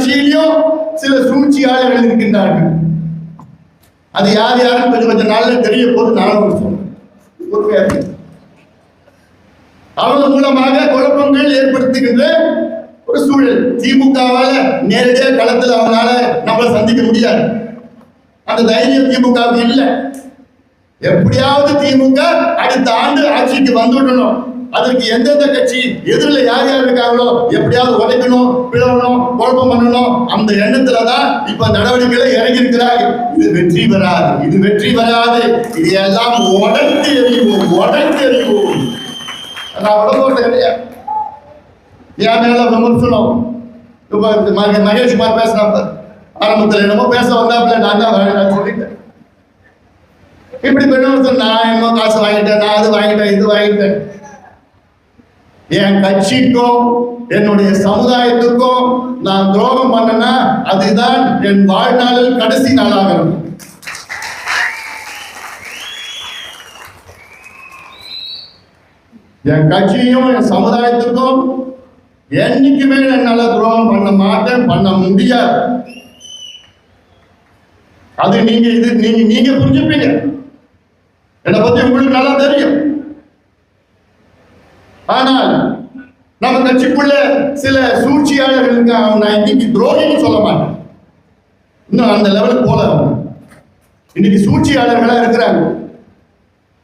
கட்சியிலும் சில சூழ்ச்சியாளர்கள் இருக்கின்றார்கள். அது யார் யாரும் கொஞ்சம் கொஞ்சம் நாளில் தெரிய போது நானும் சொல்றேன். பொறுமையா அவங்க மூலமாக குழப்பங்கள் ஏற்படுத்துகின்ற ஒரு சூழல். திமுகவால நேரடியாக களத்தில் அவனால நம்மளை சந்திக்க முடியாது. அந்த தைரியம் திமுகவுக்கு இல்லை. எப்படியாவது திமுக அடுத்த ஆண்டு ஆட்சிக்கு வந்துடணும். அதற்கு எந்தெந்த கட்சி எதிரில் யார் யார் இருக்காங்களோ எப்படியாவது உடைக்கணும் பிளவணும் குழப்பம் பண்ணணும் அந்த எண்ணத்துல தான் இப்ப நடவடிக்கைகளை இறங்கி இருக்கிறாங்க இது வெற்றி பெறாது இது வெற்றி பெறாது இது எல்லாம் உடைத்து எறிவோம் உடைத்து எறிவோம். நான் உடம்போட இல்லையா? என் மேல விமர்சனம் இப்ப இந்த மகேஷ்குமார் பேசினாப்ப ஆரம்பத்தில் என்னமோ பேச வந்தாப்புல நான் தான் வேண்டாம் சொல்லிட்டேன். இப்படி பெண்ணு நான் என்னமோ காசு வாங்கிட்டேன் நான் அது வாங்கிட்டேன் இது வாங்கிட்டேன். என் கட்சிக்கும் என்னுடைய சமுதாயத்துக்கும் நான் துரோகம் பண்ணனா அதுதான் என் வாழ்நாளில் கடைசி நாளாக இருக்கும். என் கட்சியும் என் சமுதாயத்துக்கும் என்னைக்குமே என்னால துரோகம் பண்ண மாட்டேன் பண்ண முடியாது. அது நீங்க இது நீங்க நீங்க புரிஞ்சுப்பீங்க. என்னை பத்தி உங்களுக்கு நல்லா தெரியும். ஆனால் நம்ம கட்சிக்குள்ள சில சூழ்ச்சியாளர்கள் இருக்காங்க அவங்க நான் இன்னைக்கு துரோகின்னு சொல்ல மாட்டேன். இன்னும் அந்த லெவலுக்கு போல இன்னைக்கு சூழ்ச்சியாளர்களா இருக்கிறாங்க.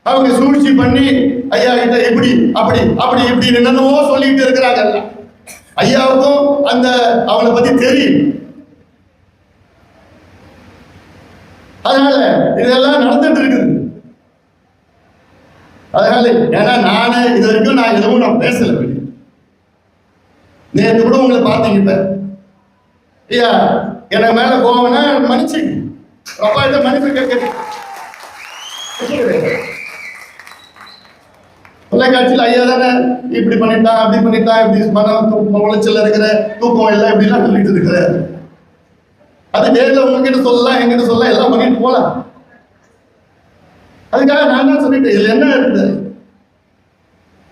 அவங்க சூழ்ச்சி பண்ணி ஐயா கிட்ட எப்படி அப்படி அப்படி இப்படி என்னென்னவோ சொல்லிட்டு இருக்கிறாங்க எல்லாம். ஐயாவுக்கும் அந்த அவளை பத்தி தெரியும். அதனால இதெல்லாம் நடந்துட்டு அதனால ஏன்னா நானே இது வரைக்கும் நான் எதுவும் நான் பேசல நேற்று நேத்து கூட உங்களை பார்த்தீங்க ஐயா எனக்கு மேல கோவம்னா மன்னிச்சு. அப்பா இதை மன்னிப்பு கேட்க. தொலைக்காட்சியில் ஐயா தானே இப்படி பண்ணிட்டான் அப்படி பண்ணிட்டான் இப்படி மனம் தூக்கம் உளைச்சல் இருக்கிற தூக்கம் இல்லை இப்படிலாம் சொல்லிட்டு இருக்கிற அது நேரில் உங்ககிட்ட சொல்லலாம் எங்கிட்ட சொல்லலாம் எல்லாம் பண்ணிட்டு போகலாம் அதுக்காக நான் தான் சொல்லிட்டேன்? இதுல என்ன இருந்தது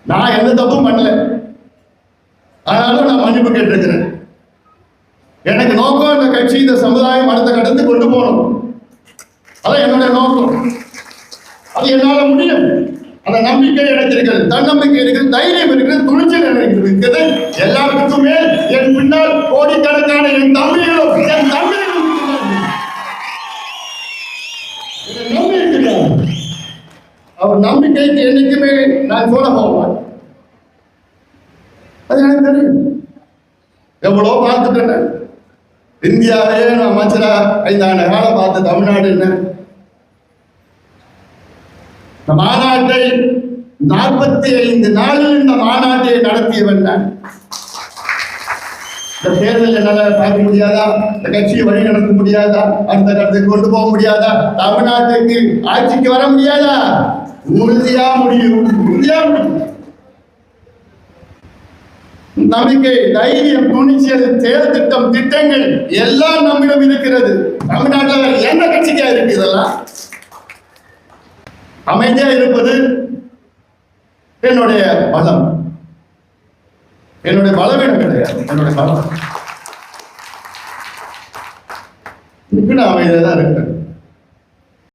நான் எந்த தப்பும் பண்ணல. ஆனாலும் நான் மன்னிப்பு கேட்டிருக்கிறேன். எனக்கு நோக்கம் இந்த கட்சி இந்த சமுதாயம் அடுத்த கடந்து கொண்டு போகணும். அதான் என்னுடைய நோக்கம். அது என்னால் முடியும். அந்த நம்பிக்கை எனக்கு இருக்கிறது தன்னம்பிக்கை இருக்கிறது தைரியம் இருக்கிறது துணிச்சல் எனக்கு இருக்கிறது எல்லாருக்குமே என் பின்னால் கோடிக்கணக்கான என் நம்பிக்கைக்கு என்னைக்குமே நான் சொல்ல போவேன். அது எனக்கு தெரியும். எவ்வளோ பார்த்துட்டேன். இந்தியாவே நான் அமைச்சரா ஐந்தாண்டு காலம் பார்த்த தமிழ்நாடு என்ன? இந்த மாநாட்டை நாற்பத்தி ஐந்து நாளில் இந்த மாநாட்டை நடத்தியவன் நான். இந்த தேர்தல் என்னால பார்க்க முடியாதா? இந்த கட்சியை வழி நடத்த முடியாதா? அடுத்த கட்டத்துக்கு கொண்டு போக முடியாதா? தமிழ்நாட்டுக்கு ஆட்சிக்கு வர முடியாதா? உறுதியா முடியும் உறுதியா முடியும். நம்பிக்கை தைரியம் துணிச்சல் செயல் திட்டம் திட்டங்கள் எல்லாம் நம்மிடம் இருக்கிறது. தமிழ்நாட்டில் வேற என்ன கட்சிக்கா இருக்கு இதெல்லாம்? அமைதியா இருப்பது என்னுடைய பலம். என்னுடைய பலவீனம் கிடையாது? என்னுடைய பலம். அமைதியா தான் இருக்கேன்